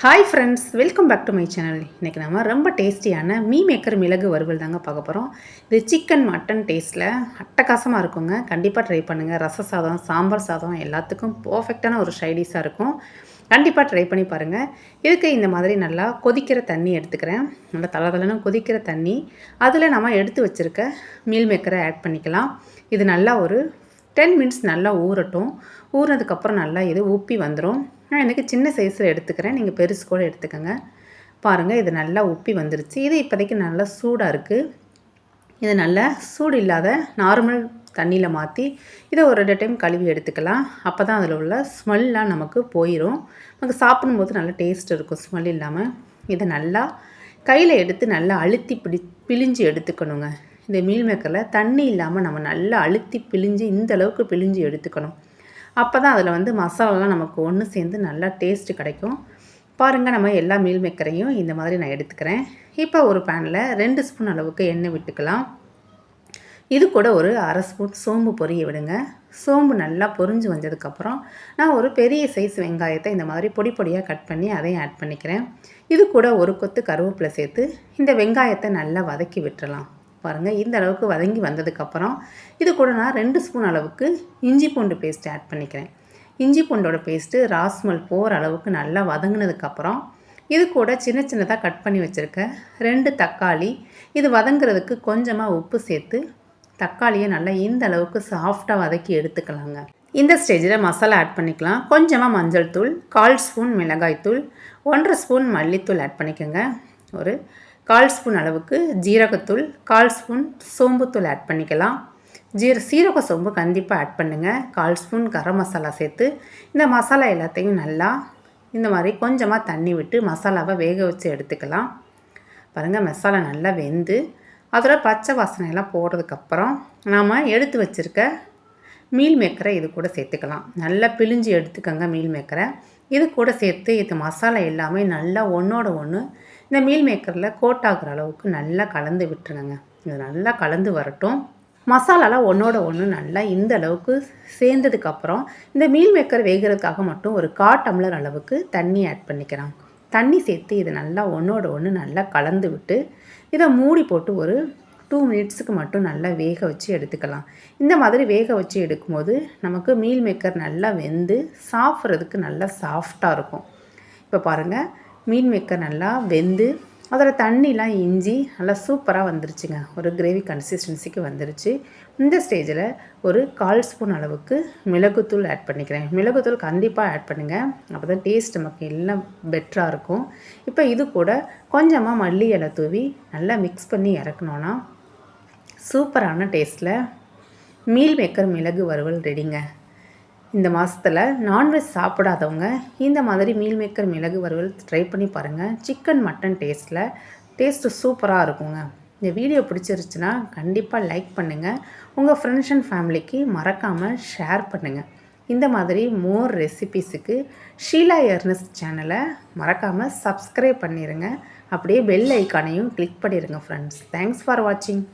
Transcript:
Hi friends welcome back to my channel இன்றைக்கி நம்ம ரொம்ப டேஸ்டியான மீ மேக்கர் மிளகு வறுவல் தாங்க பார்க்க போகிறோம் இது சிக்கன் மட்டன் டேஸ்ட்டில் அட்டகாசமாக இருக்குங்க. கண்டிப்பாக ட்ரை பண்ணுங்கள் ரச சாதம் சாம்பார் சாதம் எல்லாத்துக்கும் பர்ஃபெக்டான ஒரு ஷைடிஸாக இருக்கும். கண்டிப்பாக ட்ரை பண்ணி பாருங்கள் இதுக்கு இந்த மாதிரி நல்லா கொதிக்கிற தண்ணி எடுத்துக்கிறேன். நல்லா தலை தலைன்னு கொதிக்கிற தண்ணி. அதில் நம்ம எடுத்து வச்சுருக்க மீல் மேக்கரை ஆட் பண்ணிக்கலாம். இது நல்லா ஒரு டென் மினிட்ஸ் நல்லா ஊறட்டும். ஊறினதுக்கப்புறம் நல்லா இது உப்பி வந்துடும் நான் எனக்கு சின்ன சைஸில் எடுத்துக்கிறேன். நீங்கள் பெருசு கூட எடுத்துக்கோங்க. பாருங்கள் இது நல்லா உப்பி வந்துருச்சு. இது இப்போதைக்கு நல்லா சூடாக இருக்குது இது நல்லா சூடு இல்லாத நார்மல் தண்ணியில் மாற்றி இதை ஒரு ரெண்டு டைம் கழுவி எடுத்துக்கலாம். அப்போ தான் அதில் உள்ள ஸ்மெல்லாம் நமக்கு போயிடும் நமக்கு சாப்பிடும்போது நல்லா டேஸ்ட் இருக்கும் ஸ்மெல் இல்லாமல் இதை நல்லா கையில் எடுத்து நல்லா அழுத்தி பிடி பிழிஞ்சு எடுத்துக்கணுங்க. இந்த மீல் மேக்கரில் தண்ணி இல்லாமல் நம்ம நல்லா அழுத்தி பிழிஞ்சு இந்த அளவுக்கு பிழிஞ்சு எடுத்துக்கணும். அப்போ தான் அதில் வந்து மசாலாலாம் நமக்கு ஒன்று சேர்ந்து நல்லா டேஸ்ட்டு கிடைக்கும். பாருங்கள் நம்ம எல்லா மீல் மேக்கரையும் இந்த மாதிரி நான் எடுத்துக்கிறேன். இப்போ ஒரு பேனில் ரெண்டு ஸ்பூன் அளவுக்கு எண்ணெய் விட்டுக்கலாம். இது கூட ஒரு அரை ஸ்பூன் சோம்பு பொரிய விடுங்க. சோம்பு நல்லா பொரிஞ்சு வந்ததுக்கப்புறம் நான் ஒரு பெரிய சைஸ் வெங்காயத்தை இந்த மாதிரி பொடி பொடியாக கட் பண்ணி அதையும் ஆட் பண்ணிக்கிறேன். இது கூட ஒரு கொத்து கருவேப்பிலை சேர்த்து இந்த வெங்காயத்தை நல்லா வதக்கி விட்டுறலாம். பாருங்கள் இந்த அளவுக்கு வதங்கி வந்ததுக்கப்புறம் இது கூட நான் ரெண்டு ஸ்பூன் அளவுக்கு இஞ்சி பூண்டு பேஸ்ட் ஆட் பண்ணிக்கிறேன். இஞ்சி பூண்டோட பேஸ்ட்டு ராஸ்மல் போகிற அளவுக்கு நல்லா வதங்கினதுக்கப்புறம் இது கூட சின்ன சின்னதாக கட் பண்ணி வச்சுருக்க ரெண்டு தக்காளி. இது வதங்குறதுக்கு கொஞ்சமாக உப்பு சேர்த்து தக்காளியை நல்லா இந்த அளவுக்கு சாஃப்டாக வதக்கி எடுத்துக்கலாங்க. இந்த ஸ்டேஜில் மசாலா ஆட் பண்ணிக்கலாம். கொஞ்சமாக மஞ்சள் தூள் கால் ஸ்பூன் மிளகாய் தூள் ஒன்றரை ஸ்பூன் மல்லித்தூள் ஆட் பண்ணிக்கோங்க. ஒரு கால் ஸ்பூன் அளவுக்கு ஜீரகத்தூள் கால் ஸ்பூன் சோம்புத்தூள் ஆட் பண்ணிக்கலாம். ஜீர சீரக சோம்பு கண்டிப்பாக ஆட் பண்ணுங்கள் கால் ஸ்பூன் கரம் மசாலா சேர்த்து இந்த மசாலா எல்லாத்தையும் நல்லா இந்த மாதிரி கொஞ்சமாக தண்ணி விட்டு மசாலாவை வேக வச்சு எடுத்துக்கலாம். பாருங்கள் மசாலா நல்லா வெந்து அதில் பச்சை வாசனையெல்லாம் போடுறதுக்கப்புறம் நாம் எடுத்து வச்சுருக்க மீல் மேக்கரை இது கூட சேர்த்துக்கலாம். நல்லா பிழிஞ்சு எடுத்துக்கோங்க மீல் மேக்கரை. இது கூட சேர்த்து இது மசாலா எல்லாமே நல்லா ஒன்றோட ஒன்று இந்த மீல் மேக்கரில் கோட் ஆகிற அளவுக்கு நல்லா கலந்து விட்டுருங்க. இது நல்லா கலந்து வரட்டும். மசாலாலாம் ஒன்றோட ஒன்று நல்லா இந்த அளவுக்கு சேர்ந்ததுக்கப்புறம் இந்த மீல் மேக்கர் வேகிறதுக்காக மட்டும் ஒரு கா டம்ளர் அளவுக்கு தண்ணி ஆட் பண்ணிக்கிறாங்க தண்ணி சேர்த்து இது நல்லா ஒன்றோட ஒன்று நல்லா கலந்து விட்டு இதை மூடி போட்டு ஒரு டூ மினிட்ஸுக்கு மட்டும் நல்லா வேக வச்சு எடுத்துக்கலாம். இந்த மாதிரி வேக வச்சு எடுக்கும்போது நமக்கு மீல் மேக்கர் நல்லா வெந்து சாப்பிட்றதுக்கு நல்லா சாஃப்டாக இருக்கும். இப்போ பாருங்கள் மீன் மேக்கர் நல்லா வெந்து அதில் தண்ணிலாம் இஞ்சி நல்லா சூப்பராக வந்துருச்சுங்க. ஒரு கிரேவி கன்சிஸ்டன்சிக்கு வந்துருச்சு. இந்த ஸ்டேஜில் ஒரு கால் ஸ்பூன் அளவுக்கு மிளகுத்தூள் ஆட் பண்ணிக்கிறேன். மிளகுத்தூள் கண்டிப்பாக ஆட் பண்ணுங்கள் அப்போ தான் டேஸ்ட் நமக்கு எல்லாம் பெட்டராக இருக்கும். இப்போ இது கூட கொஞ்சமாக மல்லி இலை தூவி நல்லா மிக்ஸ் பண்ணி இறக்கணுன்னா சூப்பரான டேஸ்ட்டில் மீல் மேக்கர் மிளகு வறுவல் ரெடிங்க இந்த மாதத்தில் நான்வெஜ் சாப்பிடாதவங்க இந்த மாதிரி மீல் மேக்கர் மிளகு வறுவல் ட்ரை பண்ணி பாருங்கள் சிக்கன் மட்டன் டேஸ்ட்டில் டேஸ்ட்டு சூப்பராக இருக்குங்க. இந்த வீடியோ பிடிச்சிருச்சுன்னா கண்டிப்பாக லைக் பண்ணுங்கள் உங்கள் ஃப்ரெண்ட்ஸ் அண்ட் ஃபேமிலிக்கு மறக்காமல் ஷேர் பண்ணுங்கள் இந்த மாதிரி மோர் ரெசிபீஸுக்கு ஷீலா எர்னஸ் சேனலை மறக்காமல் சப்ஸ்கிரைப் பண்ணிடுங்க அப்படியே பெல் ஐக்கானையும் கிளிக் பண்ணிடுங்க ஃப்ரெண்ட்ஸ் தேங்க்ஸ் ஃபார் வாட்சிங்